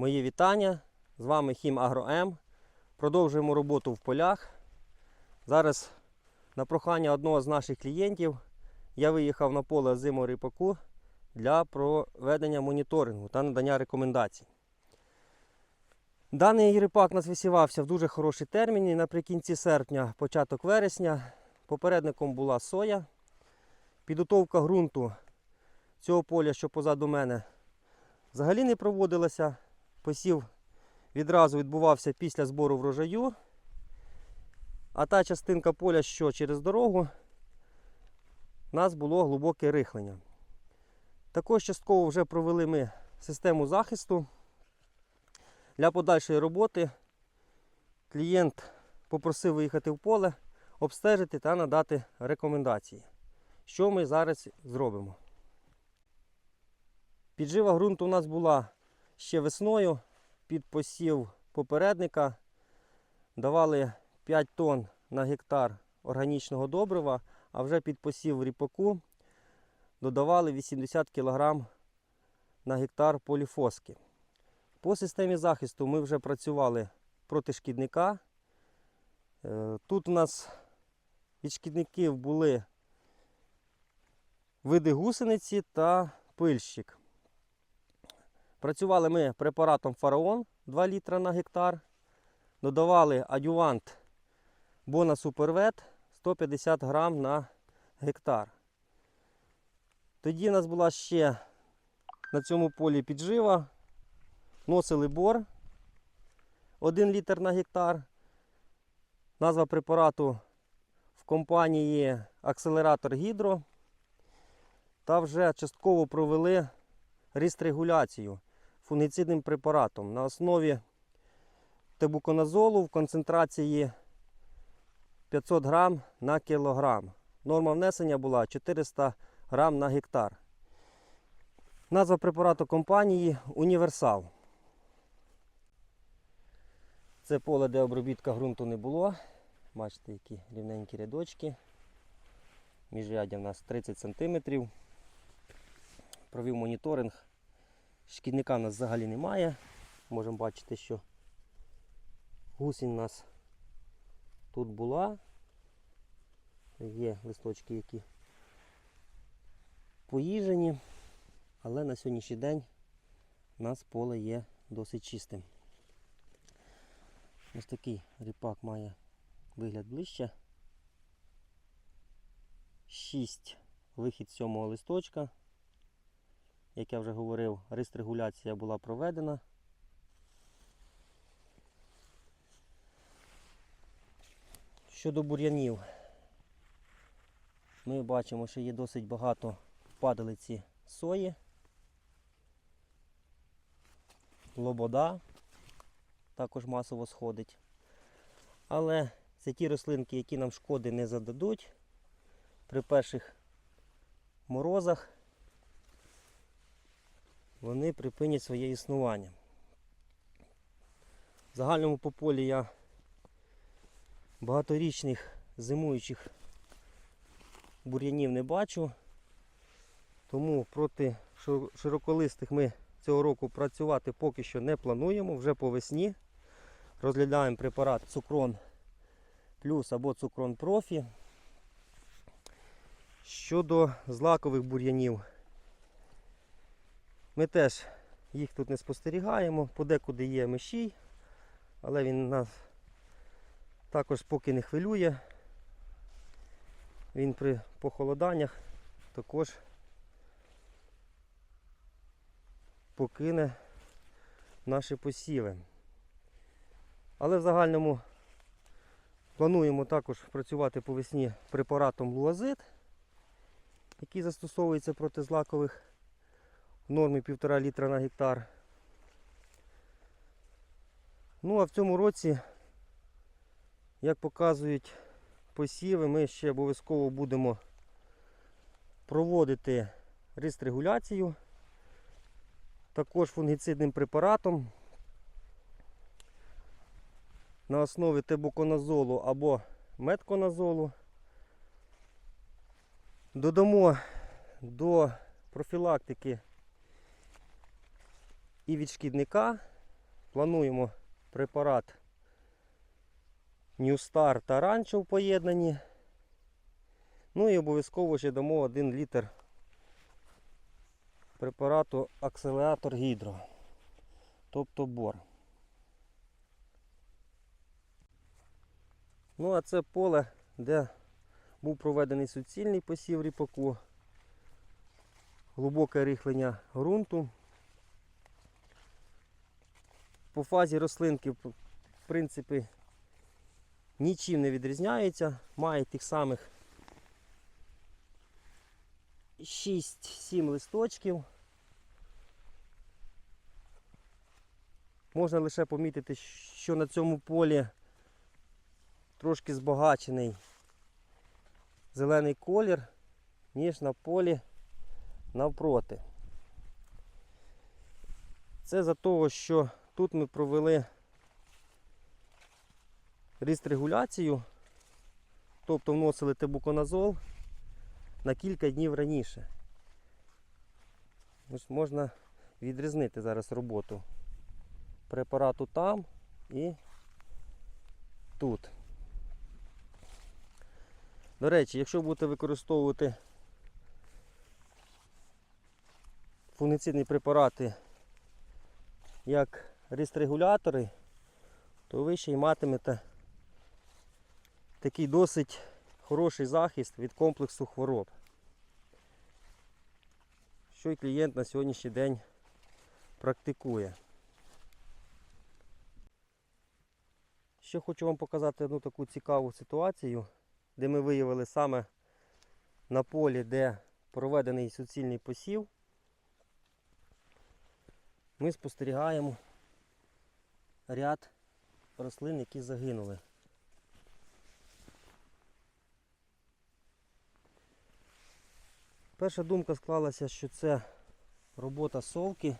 Мої вітання. З вами Хім Агро М. Продовжуємо роботу в полях. Зараз на прохання одного з наших клієнтів я виїхав на поле зиму ріпаку для проведення моніторингу та надання рекомендацій. Даний ріпак нас висівався в дуже хороший термін. і Наприкінці серпня, початок вересня. Попередником була соя. Підготовка ґрунту цього поля, що позаду мене, взагалі не проводилася. Посів відразу відбувався після збору врожаю. А та частинка поля, що через дорогу, у нас було глибоке рихлення. Також частково вже провели ми систему захисту. Для подальшої роботи клієнт попросив виїхати в поле, обстежити та надати рекомендації. Що ми зараз зробимо? Піджива ґрунту у нас була ще весною під посів попередника. Давали 5 тонн на гектар органічного добрива, а вже під посів ріпаку додавали 80 кг на гектар поліфоски. По системі захисту ми вже працювали проти шкідника. Е, Тут у нас від шкідників були види гусениці та пильщик. Працювали ми препаратом фараон 2 літра на гектар. Додавали адювант Бона Супервет 150 грам на гектар. Тоді у нас була ще на цьому полі піджива. Носили бор 1 літр на гектар. Назва препарату в компанії Акселератор Гідро. Та вже частково провели регуляцію фунгіцидним препаратом на основі тебуконазолу в концентрації 500 грам на кілограм. Норма внесення була 400 грам на гектар. Назва препарату компанії Універсал. Це поле, де обробітка ґрунту не було. Бачите, які рівненькі рядочки. Міжряддя в нас 30 см. Провів моніторинг. Шкідника у нас взагалі немає. Можемо бачити, що гусінь у нас тут була. Є листочки, які поїжені, але на сьогоднішній день у нас поле є досить чистим. Ось такий ріпак має вигляд ближче. 6 вихід сьомого листочка. Як я вже говорив, регуляція була проведена. Щодо бур'янів, ми бачимо, що є досить багато падалиці сої, лобода також масово сходить. Але це ті рослинки, які нам шкоди не зададуть при перших морозах вони припинять своє існування. В загальному по полі я багаторічних зимуючих бур'янів не бачу, тому проти широколистих ми цього року працювати поки що не плануємо, вже по весні. Розглядаємо препарат Цукрон Плюс або Цукрон Профі. Щодо злакових бур'янів, ми теж їх тут не спостерігаємо, подекуди є мишій, але він нас також поки не хвилює. Він при похолоданнях також покине наші посіви. Але в загальному плануємо також працювати по весні препаратом луазит, який застосовується проти злакових в нормі 1,5 літра на гектар. Ну а в цьому році, як показують посіви, ми ще обов'язково будемо проводити регуляцію також фунгіцидним препаратом на основі тебуконазолу або метконазолу. Додамо до профілактики і від шкідника плануємо препарат New Star та Rancho в поєднанні. Ну і обов'язково ще дамо 1 літр препарату акселератор гідро, тобто бор. Ну а це поле, де був проведений суцільний посів ріпаку, глибоке рихлення ґрунту. По фазі рослинки, в принципі, нічим не відрізняється, має тих самих 6-7 листочків. Можна лише помітити, що на цьому полі трошки збагачений зелений колір, ніж на полі навпроти. Це за того, що тут ми провели регуляцію, тобто вносили тебуконазол на кілька днів раніше. Ось можна відрізнити зараз роботу препарату там і тут. До речі, якщо будете використовувати фунгіцидні препарати як регулятори, то ви ще й матимете такий досить хороший захист від комплексу хвороб. Що й клієнт на сьогоднішній день практикує. Ще хочу вам показати одну таку цікаву ситуацію, де ми виявили саме на полі, де проведений суцільний посів. Ми спостерігаємо ряд рослин, які загинули. Перша думка склалася, що це робота совки.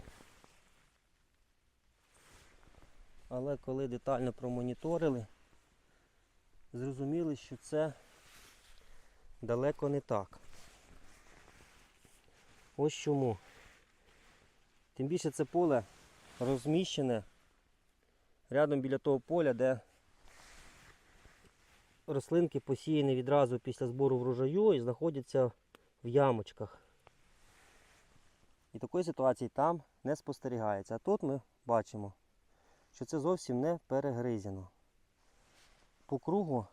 Але коли детально промоніторили, зрозуміли, що це далеко не так. Ось чому. Тим більше це поле розміщене рядом біля того поля, де рослинки посіяні відразу після збору врожаю і знаходяться в ямочках. І такої ситуації там не спостерігається. А тут ми бачимо, що це зовсім не перегризено. По кругу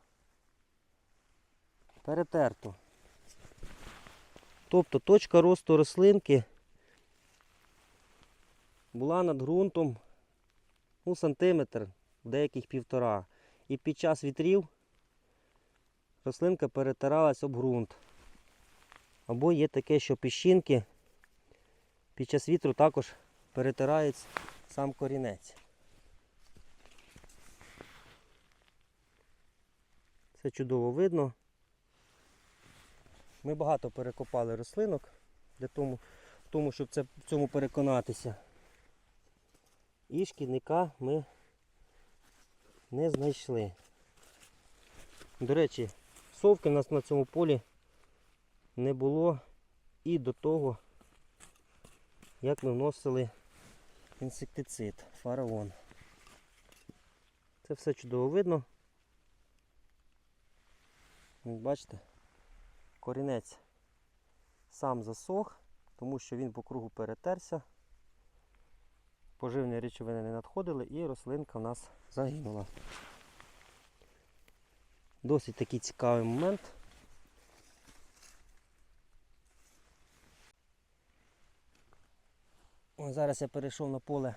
перетерто. Тобто точка росту рослинки була над ґрунтом ну, сантиметр, деяких півтора. І під час вітрів рослинка перетиралась об ґрунт. Або є таке, що піщинки під час вітру також перетирають сам корінець. Це чудово видно. Ми багато перекопали рослинок для тому, тому щоб це, в цьому переконатися. І шкідника ми не знайшли. До речі, совки у нас на цьому полі не було і до того, як ми вносили інсектицид, фараон. Це все чудово видно. Бачите, корінець сам засох, тому що він по кругу перетерся, поживні речовини не надходили і рослинка в нас загинула. Досить такий цікавий момент. Ось зараз я перейшов на поле,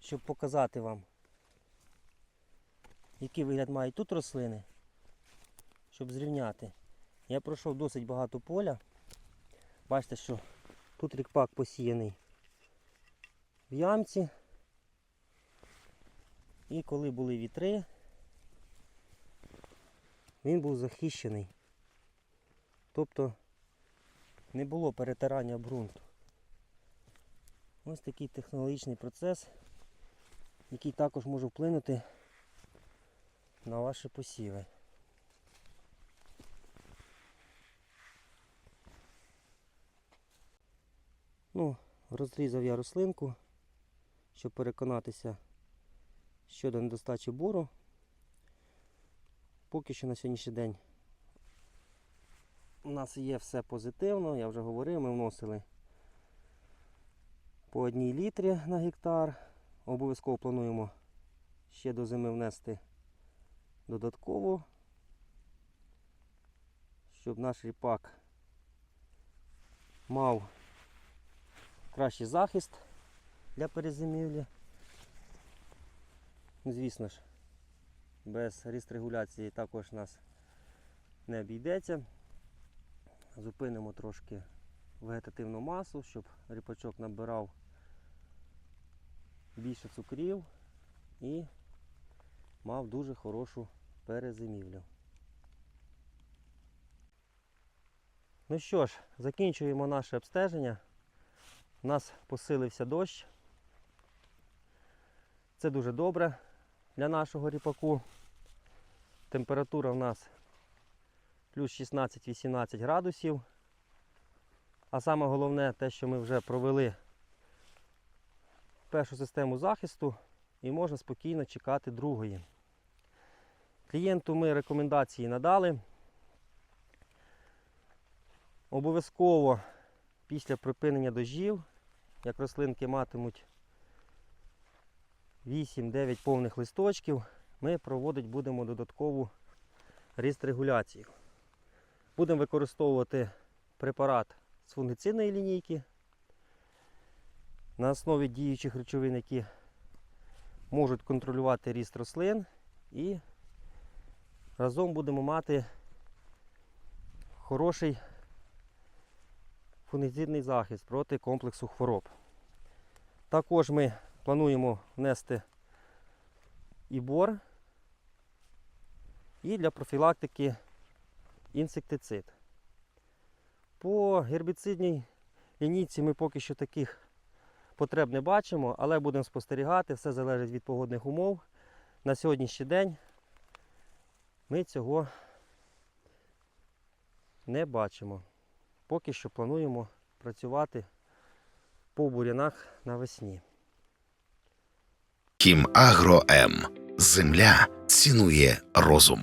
щоб показати вам, який вигляд мають тут рослини, щоб зрівняти. Я пройшов досить багато поля. Бачите, що тут рікпак посіяний в ямці. І коли були вітри, він був захищений. Тобто не було перетирання ґрунту. Ось такий технологічний процес, який також може вплинути на ваші посіви. Ну, розрізав я рослинку, щоб переконатися щодо недостачі бору. Поки що на сьогоднішній день у нас є все позитивно, я вже говорив, ми вносили по одній літрі на гектар. Обов'язково плануємо ще до зими внести додатково, щоб наш ріпак мав кращий захист для перезимівлі. Ну, Звісно ж, без ріст регуляції також нас не обійдеться. Зупинимо трошки вегетативну масу, щоб ріпачок набирав більше цукрів і мав дуже хорошу перезимівлю. Ну що ж, закінчуємо наше обстеження. У нас посилився дощ. Це дуже добре для нашого ріпаку. Температура в нас плюс 16-18 градусів. А саме головне те, що ми вже провели першу систему захисту і можна спокійно чекати другої. Клієнту ми рекомендації надали. Обов'язково після припинення дождів, як рослинки матимуть 8-9 повних листочків, ми проводити будемо додаткову ріст регуляцію. Будемо використовувати препарат з фунгицидної лінійки на основі діючих речовин, які можуть контролювати ріст рослин і разом будемо мати хороший фунгицидний захист проти комплексу хвороб. Також ми плануємо внести і бор, і для профілактики інсектицид. По гербіцидній лінійці ми поки що таких потреб не бачимо, але будемо спостерігати, все залежить від погодних умов. На сьогоднішній день ми цього не бачимо. Поки що плануємо працювати по бурянах навесні. Хім Агро М. Земля цінує розум.